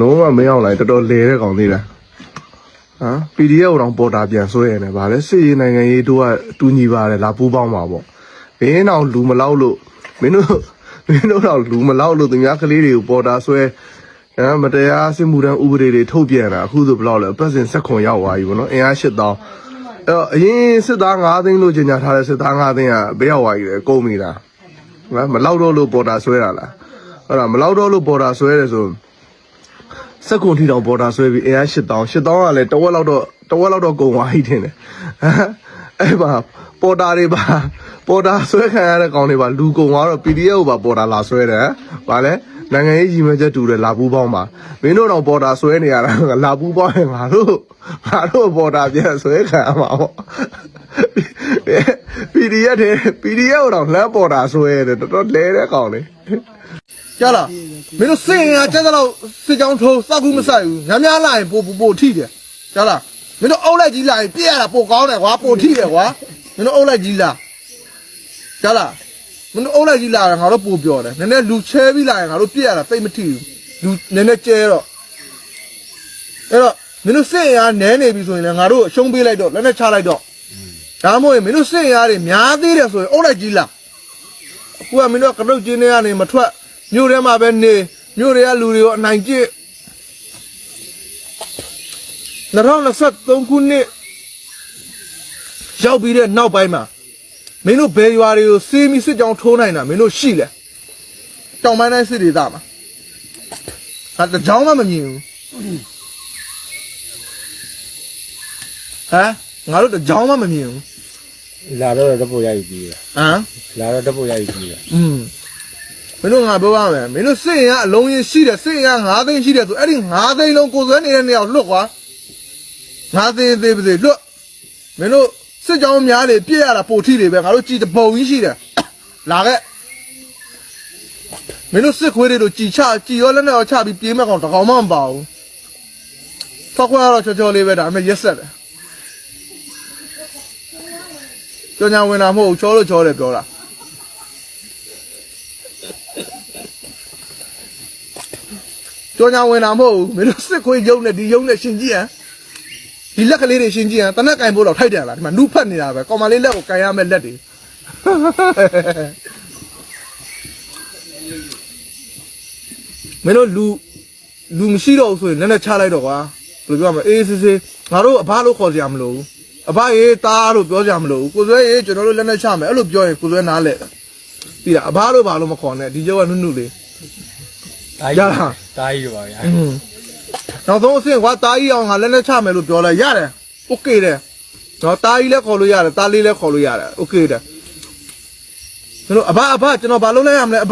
လုံးဝမရောက်လိုက်တော်တော်လဲတဲ့ကောင်သေးလားဟမ် PDF တော့ပေါ်တာပြန်ဆွဲရတယ်ဗာလဲစစ်ရေးနိုင်ငံရေးတို့ကတူညီပါတယ်လာပူးပေါင်းပါပေါ့ဘင်းအောင်လူမလောက်လို့မင်းတို့မင်းတို့တော့လူမလောက်လို့သူများကလေးတွေကိုပေါ်တာဆွဲအဲမတရားစစ်မှုတန်းဥပဒေတွေထုတ်ပြန်တာအခုဆိုဘယ်လောက်လဲအပတ်စဉ်ဆက်ခွန်ရောက်သွားပြီဗောနော်အင်အား၈000အဲ့တော့အရင်စစ်သား9သိန်းလို့ကြေညာထားတဲ့စစ်သား9သိန်းကဘယ်ရောက်သွားပြီလဲကုန်ပြီလားဟမ်မလောက်တော့လို့ပေါ်တာဆွဲတာလားအဲ့ဒါမလောက်တော့လို့ပေါ်တာဆွဲတယ်ဆို စက်ကွန်ထီတောင်ပေါ်တာဆွဲပြီးအင်အား8000 8000ကလည်းတဝက်လောက်တော့တဝက်လောက်တော့ကုန်သွားပြီထင်တယ်အဲ့မှာပေါ်တာတွေပါပေါ်တာဆွဲခံရတဲ့ကောင်တွေပါလူကုန်သွားတော့ PDF ကိုပါပေါ်တာလာဆွဲတယ်ဗာလဲနိုင်ငံရေးကြီးမချက်တူတယ်လာပူးပေါင်းပါမင်းတို့တော့ပေါ်တာဆွဲနေရတာလာပူးပေါင်းရင်ငါတို့ငါတို့ပေါ်တာပြန်ဆွဲခံရမှာပေါ့ PDF တဲ့ PDF ကိုတော့လမ်းပေါ်တာဆွဲတယ်တော်တော်လဲတဲ့ကောင်လေကြားလားမင်းတို့စင်ရကျက်တော့စစ်ကြောင်းထိုးစောက်ကူးမဆိုင်ဘူးများများလာရင်ပို့ပို့ပို့ထိတယ်ကြားလားမင်းတို့အုပ်လိုက်ကြီးလာရင်ပြည့်ရတာပို့ကောင်းတယ်ကွာပို့ထိတယ်ကွာမင်းတို့အုပ်လိုက်ကြီးလာကြားလားမင်းတို့အုပ်လိုက်ကြီးလာရင်ငါတို့ပို့ပြောတယ်နည်းနည်းလူချဲပြီးလာရင်ငါတို့ပြည့်ရတာတိတ်မထိဘူးလူနည်းနည်းကျဲတော့အဲ့တော့မင်းတို့စင်ရနဲနေပြီဆိုရင်လည်းငါတို့အရှုံးပေးလိုက်တော့လက်နဲ့ချလိုက်တော့ ဒါမှမဟုတ်ရင်မင်းတို့စင်ရတွေများသေးတယ်ဆိုရင်အုပ်လိုက်ကြီးလာအခုကမင်းတို့ကကရုတ်ကျင်းတွေကနေမထွက်မြို့ထဲမှာပဲနေမြို့တွေကလူတွေကိုအနိုင်ကျင့်2023ခုနှစ်ရောက်ပြီးတဲ့နောက်ပိုင်းမှာမင်းတို့ဘယ်ရွာတွေကိုစေးမီစစ်ကြောင်းထိုးနိုင်တာမင်းတို့ရှိလဲတောင်ပိုင်းတိုင်းစစ်ဒေသမှာဟာတကြောင်မှမမြင်ဘူးဟမ် ငါတို့တကြောင်မှမမြင်ဘူးလာတော့တပုတ်ရိုက်ပြီးရဟမ်လာတော့တပုတ်ရိုက်ပြီးရอืมမင်းတို့ငါပြောရမယ်မင်းတို့စစ်ရင်ကအလုံးရင်ရှိတယ်စစ်ရင်က9သိန်းရှိတယ်ဆိုအဲ့ဒီ9သိန်းလုံးကိုယ်စွဲနေတဲ့နေရာကိုလွတ်ကွာ9သိန်းသေးပါစေလွတ်မင်းတို့စစ်ကြောင်းများလေပြည့်ရတာပိုထီတွေပဲငါတို့ကြည်တပုံကြီးရှိတယ်လာခဲ့မင်းတို့စစ်ခွေးတွေတို့ကြည်ချကြည်ရောလက်နဲ့ရောချပြီးပြေးမဲ့ကောင်တကောင်မှမပါဘူးဖောက်ခွဲတော့ချောချောလေးပဲဒါပေမဲ့ရက်ဆက်တယ် ကြောင်ညာဝင်တာမဟုတ်ဘူးချောလို့ချောတယ်ပြောတာကြောင်ညာဝင်တာမဟုတ်ဘူးမင်းတို့စစ်ခွေးယုံနဲ့ဒီယုံနဲ့ရှင်ကြည့်ဟမ်ဒီလက်ကလေးတွေရှင်ကြည့်ဟမ်တနက်ကင်ဖို့တော့ထိုက်တယ်လားဒီမှာနုဖတ်နေတာပဲကောင်မလေးလက်ကိုကင်ရမယ့်လက်တွေမင်းတို့လူလူမရှိတော့ဘူးဆိုရင်လည်းနဲ့ချလိုက်တော့ကွာဘယ်လိုပြောမလဲအေးစစ်စစ်ငါတို့အဘလို့ခေါ်ကြရမလို့ အဘရေးတားလို့ပြောကြမလို့ကိုစွဲရေးကျွန်တော်တို့လက်နဲ့ချမယ်အဲ့လိုပြောရင်ကိုစွဲနားလဲပြီးတာအဘလို့ဘာလို့မခေါ်နဲ့ဒီကျောက်ကနုနုလေး တာ ရလား တာကြီးတော့ပါဗျာ อืมနောက်ဆုံးအဆင့်ကွာတာကြီးအောင်ငါလက်နဲ့ချမယ်လို့ပြောလိုက်ရတယ်โอเคတယ်နော်တာကြီးလည်းခေါ်လို့ရတယ်တာလေးလည်းခေါ်လို့ရတယ်โอเคတယ်ကျွန်တော်အဘအဘကျွန်တော်ဘာလုပ်လိုက်ရမလဲအဘ